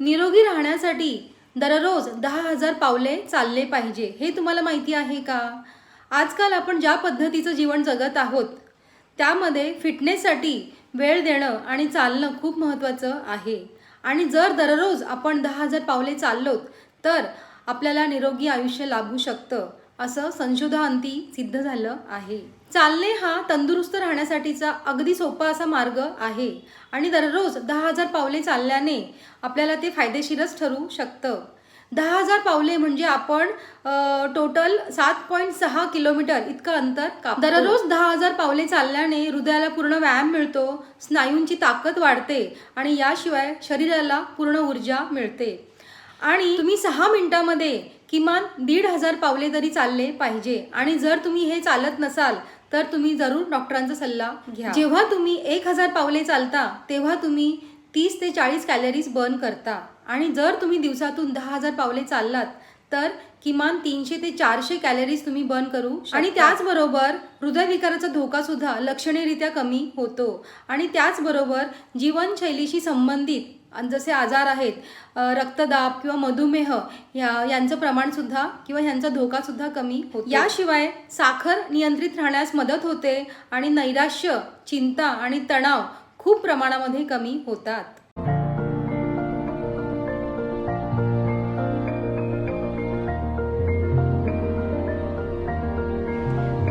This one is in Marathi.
निरोगी राहण्यासाठी दररोज दहा हजार पावले चालले पाहिजे. हे तुम्हाला माहिती आहे का? आजकाल आपण ज्या पद्धतीचं जीवन जगत आहोत त्यामध्ये फिटनेससाठी वेळ देणं आणि चालणं खूप महत्त्वाचं आहे. आणि जर दररोज आपण दहा हजार पावले चाललोत तर आपल्याला निरोगी आयुष्य लाभू शकतं. असं संशोधनांती सिद्ध झालं आहे. चालणे हा तंदुरुस्त राहण्यासाठीचा अगदी सोपा असा मार्ग आहे आणि दररोज दहा हजार पावले चालल्याने आपल्याला ते फायदेशीरच ठरू शकतं. दहा हजार पावले म्हणजे आपण टोटल सात पॉईंट सहा किलोमीटर इतकं अंतर कापतो. दररोज दहा हजार पावले चालल्याने हृदयाला पूर्ण व्यायाम मिळतो स्नायूंची ताकद वाढते आणि याशिवाय शरीराला पूर्ण ऊर्जा मिळते. आणि तुम्ही सहा मिनिटामध्ये किमान दीड हजार पावले तरी चालले पाहिजे. आणि जर तुम्ही हे चालत नसाल तर तुम्ही जरूर डॉक्टरांचा सल्ला घ्या. जेव्हा तुम्ही एक हजार पावले चालता तेव्हा तुम्ही तीस ते चाळीस कॅलरीज बर्न करता. आणि जर तुम्ही दिवसातून दहा हजार पावले चाललात तर किमान तीनशे ते चारशे कॅलरीज तुम्ही बर्न करू. आणि त्याचबरोबर हृदयविकाराचा धोका सुद्धा लक्षणीयरित्या कमी होतो. आणि त्याचबरोबर जीवनशैलीशी संबंधित आणि जसे आजार आहेत रक्तदाब किंवा मधुमेह या यांचं प्रमाण सुद्धा किंवा ह्यांचा धोका सुद्धा कमी होतो याशिवाय साखर नियंत्रित राहण्यास मदत होते आणि नैराश्य चिंता आणि तणाव खूप प्रमाणामध्ये कमी होतात.